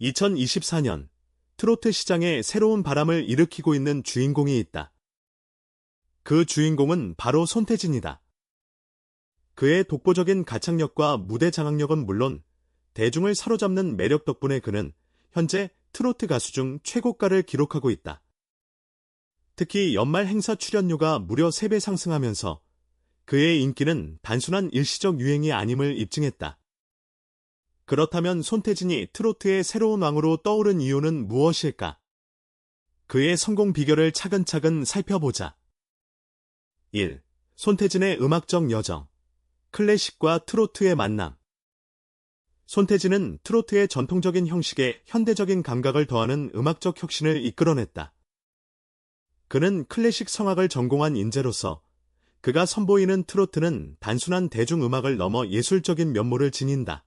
2024년 트로트 시장에 새로운 바람을 일으키고 있는 주인공이 있다. 그 주인공은 바로 손태진이다. 그의 독보적인 가창력과 무대 장악력은 물론 대중을 사로잡는 매력 덕분에 그는 현재 트로트 가수 중 최고가를 기록하고 있다. 특히 연말 행사 출연료가 무려 3배 상승하면서 그의 인기는 단순한 일시적 유행이 아님을 입증했다. 그렇다면 손태진이 트로트의 새로운 왕으로 떠오른 이유는 무엇일까? 그의 성공 비결을 차근차근 살펴보자. 1. 손태진의 음악적 여정. 클래식과 트로트의 만남. 손태진은 트로트의 전통적인 형식에 현대적인 감각을 더하는 음악적 혁신을 이끌어냈다. 그는 클래식 성악을 전공한 인재로서 그가 선보이는 트로트는 단순한 대중음악을 넘어 예술적인 면모를 지닌다.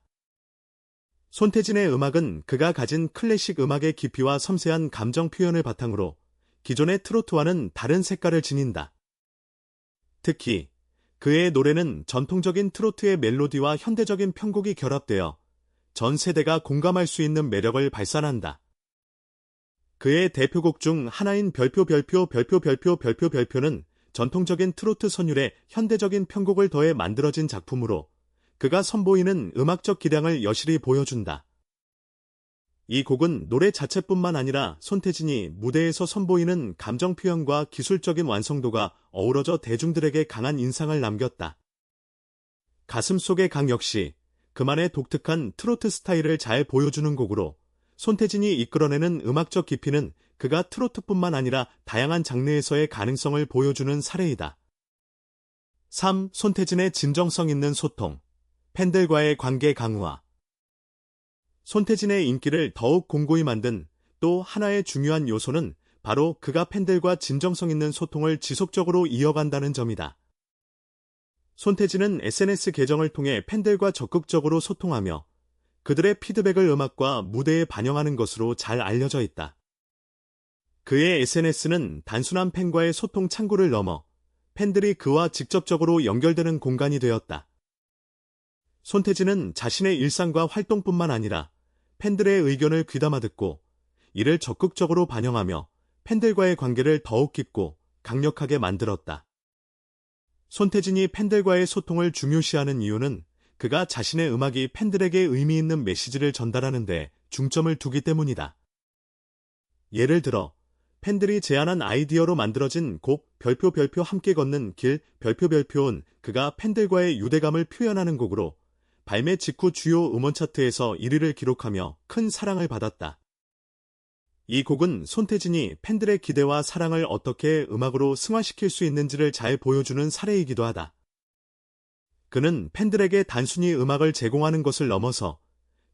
손태진의 음악은 그가 가진 클래식 음악의 깊이와 섬세한 감정 표현을 바탕으로 기존의 트로트와는 다른 색깔을 지닌다. 특히 그의 노래는 전통적인 트로트의 멜로디와 현대적인 편곡이 결합되어 전 세대가 공감할 수 있는 매력을 발산한다. 그의 대표곡 중 하나인 별표 별표 별표 별표 별표 별표는 전통적인 트로트 선율에 현대적인 편곡을 더해 만들어진 작품으로 그가 선보이는 음악적 기량을 여실히 보여준다. 이 곡은 노래 자체뿐만 아니라 손태진이 무대에서 선보이는 감정 표현과 기술적인 완성도가 어우러져 대중들에게 강한 인상을 남겼다. 가슴 속의 강 역시 그만의 독특한 트로트 스타일을 잘 보여주는 곡으로 손태진이 이끌어내는 음악적 깊이는 그가 트로트뿐만 아니라 다양한 장르에서의 가능성을 보여주는 사례이다. 3. 손태진의 진정성 있는 소통 팬들과의 관계 강화 손태진의 인기를 더욱 공고히 만든 또 하나의 중요한 요소는 바로 그가 팬들과 진정성 있는 소통을 지속적으로 이어간다는 점이다. 손태진은 SNS 계정을 통해 팬들과 적극적으로 소통하며 그들의 피드백을 음악과 무대에 반영하는 것으로 잘 알려져 있다. 그의 SNS는 단순한 팬과의 소통 창구를 넘어 팬들이 그와 직접적으로 연결되는 공간이 되었다. 손태진은 자신의 일상과 활동뿐만 아니라 팬들의 의견을 귀담아 듣고 이를 적극적으로 반영하며 팬들과의 관계를 더욱 깊고 강력하게 만들었다. 손태진이 팬들과의 소통을 중요시하는 이유는 그가 자신의 음악이 팬들에게 의미 있는 메시지를 전달하는 데 중점을 두기 때문이다. 예를 들어 팬들이 제안한 아이디어로 만들어진 곡 별표 별표 함께 걷는 길 별표 별표는 그가 팬들과의 유대감을 표현하는 곡으로 발매 직후 주요 음원 차트에서 1위를 기록하며 큰 사랑을 받았다. 이 곡은 손태진이 팬들의 기대와 사랑을 어떻게 음악으로 승화시킬 수 있는지를 잘 보여주는 사례이기도 하다. 그는 팬들에게 단순히 음악을 제공하는 것을 넘어서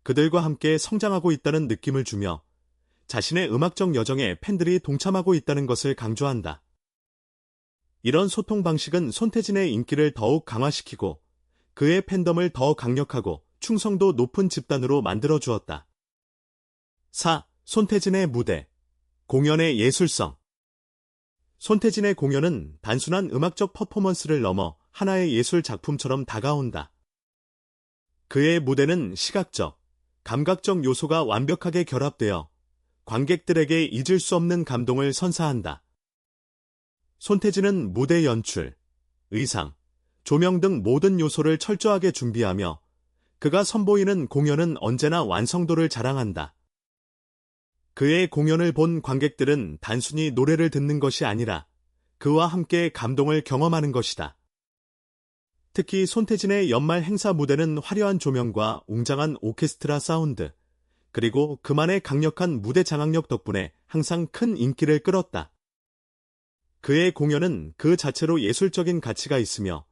그들과 함께 성장하고 있다는 느낌을 주며 자신의 음악적 여정에 팬들이 동참하고 있다는 것을 강조한다. 이런 소통 방식은 손태진의 인기를 더욱 강화시키고 그의 팬덤을 더 강력하고 충성도 높은 집단으로 만들어 주었다. 4. 손태진의 무대. 공연의 예술성. 손태진의 공연은 단순한 음악적 퍼포먼스를 넘어 하나의 예술 작품처럼 다가온다. 그의 무대는 시각적, 감각적 요소가 완벽하게 결합되어 관객들에게 잊을 수 없는 감동을 선사한다. 손태진은 무대 연출, 의상, 조명 등 모든 요소를 철저하게 준비하며 그가 선보이는 공연은 언제나 완성도를 자랑한다. 그의 공연을 본 관객들은 단순히 노래를 듣는 것이 아니라 그와 함께 감동을 경험하는 것이다. 특히 손태진의 연말 행사 무대는 화려한 조명과 웅장한 오케스트라 사운드, 그리고 그만의 강력한 무대 장악력 덕분에 항상 큰 인기를 끌었다. 그의 공연은 그 자체로 예술적인 가치가 있으며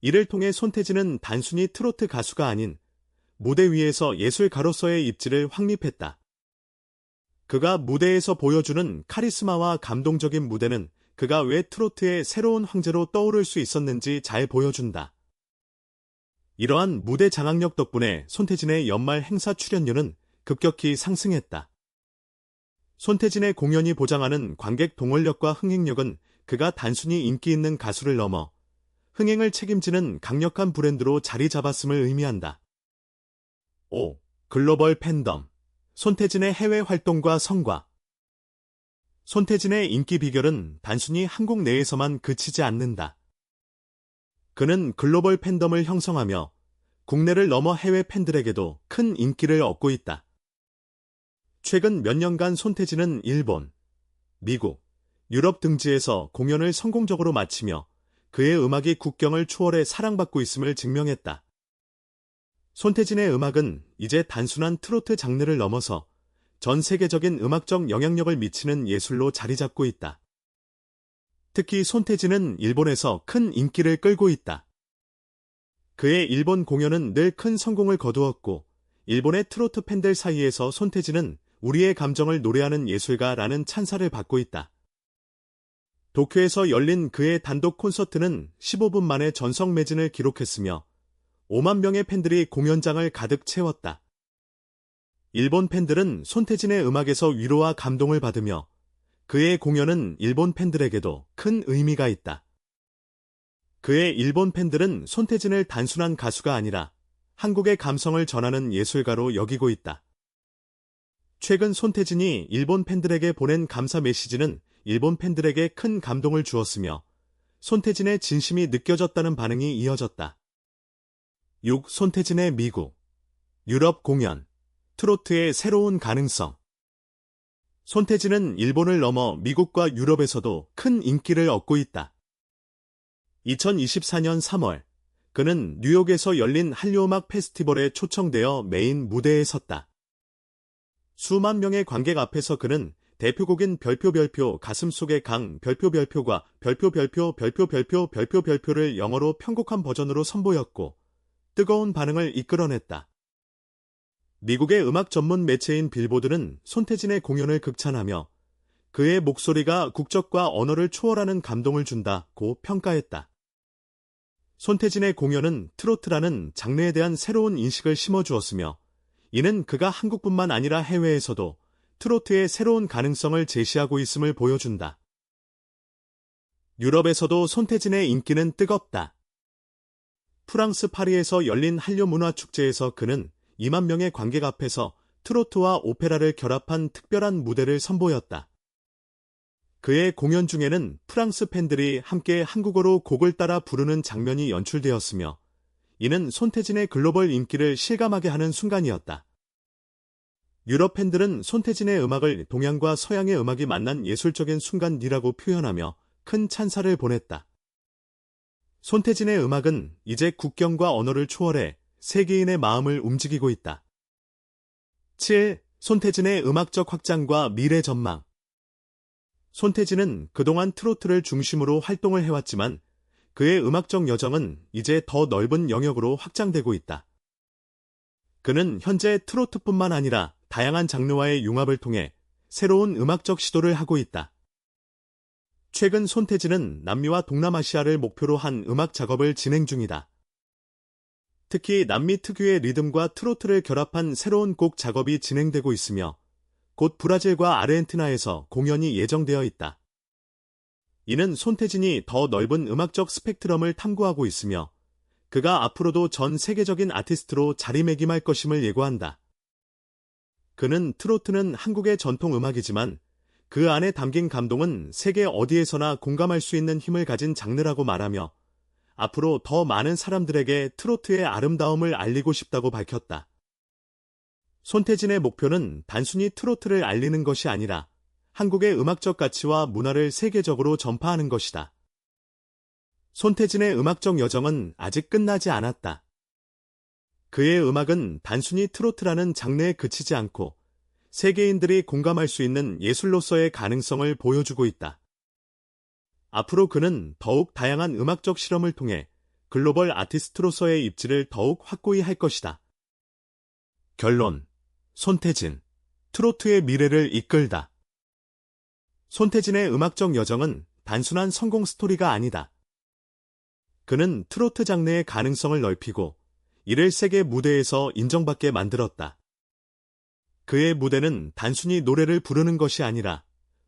이를 통해 손태진은 단순히 트로트 가수가 아닌 무대 위에서 예술가로서의 입지를 확립했다. 그가 무대에서 보여주는 카리스마와 감동적인 무대는 그가 왜 트로트의 새로운 황제로 떠오를 수 있었는지 잘 보여준다. 이러한 무대 장악력 덕분에 손태진의 연말 행사 출연료는 급격히 상승했다. 손태진의 공연이 보장하는 관객 동원력과 흥행력은 그가 단순히 인기 있는 가수를 넘어 흥행을 책임지는 강력한 브랜드로 자리 잡았음을 의미한다. 5. 글로벌 팬덤 손태진의 해외 활동과 성과 손태진의 인기 비결은 단순히 한국 내에서만 그치지 않는다. 그는 글로벌 팬덤을 형성하며 국내를 넘어 해외 팬들에게도 큰 인기를 얻고 있다. 최근 몇 년간 손태진은 일본, 미국, 유럽 등지에서 공연을 성공적으로 마치며 그의 음악이 국경을 초월해 사랑받고 있음을 증명했다. 손태진의 음악은 이제 단순한 트로트 장르를 넘어서 전 세계적인 음악적 영향력을 미치는 예술로 자리 잡고 있다. 특히 손태진은 일본에서 큰 인기를 끌고 있다. 그의 일본 공연은 늘 큰 성공을 거두었고, 일본의 트로트 팬들 사이에서 손태진은 우리의 감정을 노래하는 예술가라는 찬사를 받고 있다. 도쿄에서 열린 그의 단독 콘서트는 15분 만에 전성 매진을 기록했으며 5만 명의 팬들이 공연장을 가득 채웠다. 일본 팬들은 손태진의 음악에서 위로와 감동을 받으며 그의 공연은 일본 팬들에게도 큰 의미가 있다. 그의 일본 팬들은 손태진을 단순한 가수가 아니라 한국의 감성을 전하는 예술가로 여기고 있다. 최근 손태진이 일본 팬들에게 보낸 감사 메시지는 일본 팬들에게 큰 감동을 주었으며 손태진의 진심이 느껴졌다는 반응이 이어졌다. 6. 손태진의 미국, 유럽 공연, 트로트의 새로운 가능성. 손태진은 일본을 넘어 미국과 유럽에서도 큰 인기를 얻고 있다. 2024년 3월, 그는 뉴욕에서 열린 한류음악 페스티벌에 초청되어 메인 무대에 섰다. 수만 명의 관객 앞에서 그는 대표곡인 별표 별표 가슴 속의 강 별표 별표과 별표 별표 별표 별표 별표 별표를 영어로 편곡한 버전으로 선보였고 뜨거운 반응을 이끌어냈다. 미국의 음악 전문 매체인 빌보드는 손태진의 공연을 극찬하며 그의 목소리가 국적과 언어를 초월하는 감동을 준다고 평가했다. 손태진의 공연은 트로트라는 장르에 대한 새로운 인식을 심어주었으며 이는 그가 한국뿐만 아니라 해외에서도 트로트의 새로운 가능성을 제시하고 있음을 보여준다. 유럽에서도 손태진의 인기는 뜨겁다. 프랑스 파리에서 열린 한류 문화 축제에서 그는 2만 명의 관객 앞에서 트로트와 오페라를 결합한 특별한 무대를 선보였다. 그의 공연 중에는 프랑스 팬들이 함께 한국어로 곡을 따라 부르는 장면이 연출되었으며 이는 손태진의 글로벌 인기를 실감하게 하는 순간이었다. 유럽 팬들은 손태진의 음악을 동양과 서양의 음악이 만난 예술적인 순간이라고 표현하며 큰 찬사를 보냈다. 손태진의 음악은 이제 국경과 언어를 초월해 세계인의 마음을 움직이고 있다. 7. 손태진의 음악적 확장과 미래 전망 손태진은 그동안 트로트를 중심으로 활동을 해왔지만 그의 음악적 여정은 이제 더 넓은 영역으로 확장되고 있다. 그는 현재 트로트뿐만 아니라 다양한 장르와의 융합을 통해 새로운 음악적 시도를 하고 있다. 최근 손태진은 남미와 동남아시아를 목표로 한 음악 작업을 진행 중이다. 특히 남미 특유의 리듬과 트로트를 결합한 새로운 곡 작업이 진행되고 있으며 곧 브라질과 아르헨티나에서 공연이 예정되어 있다. 이는 손태진이 더 넓은 음악적 스펙트럼을 탐구하고 있으며 그가 앞으로도 전 세계적인 아티스트로 자리매김할 것임을 예고한다. 그는 트로트는 한국의 전통 음악이지만 그 안에 담긴 감동은 세계 어디에서나 공감할 수 있는 힘을 가진 장르라고 말하며 앞으로 더 많은 사람들에게 트로트의 아름다움을 알리고 싶다고 밝혔다. 손태진의 목표는 단순히 트로트를 알리는 것이 아니라 한국의 음악적 가치와 문화를 세계적으로 전파하는 것이다. 손태진의 음악적 여정은 아직 끝나지 않았다. 그의 음악은 단순히 트로트라는 장르에 그치지 않고 세계인들이 공감할 수 있는 예술로서의 가능성을 보여주고 있다. 앞으로 그는 더욱 다양한 음악적 실험을 통해 글로벌 아티스트로서의 입지를 더욱 확고히 할 것이다. 결론. 손태진. 트로트의 미래를 이끌다. 손태진의 음악적 여정은 단순한 성공 스토리가 아니다. 그는 트로트 장르의 가능성을 넓히고 이를 세계 무대에서 인정받게 만들었다. 그의 무대는 단순히 노래를 부르는 것이 아니라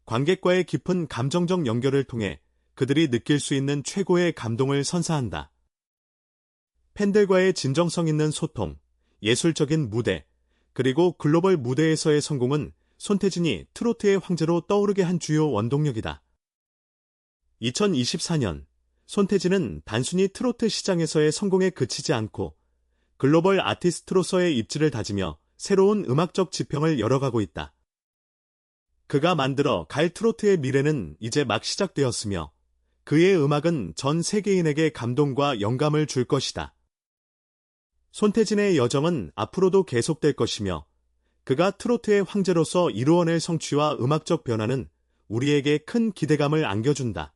관객과의 깊은 감정적 연결을 통해 그들이 느낄 수 있는 최고의 감동을 선사한다. 팬들과의 진정성 있는 소통, 예술적인 무대, 그리고 글로벌 무대에서의 성공은 손태진이 트로트의 황제로 떠오르게 한 주요 원동력이다. 2024년 손태진은 단순히 트로트 시장에서의 성공에 그치지 않고 글로벌 아티스트로서의 입지를 다지며 새로운 음악적 지평을 열어가고 있다. 그가 만들어 갈 트로트의 미래는 이제 막 시작되었으며 그의 음악은 전 세계인에게 감동과 영감을 줄 것이다. 손태진의 여정은 앞으로도 계속될 것이며 그가 트로트의 황제로서 이루어낼 성취와 음악적 변화는 우리에게 큰 기대감을 안겨준다.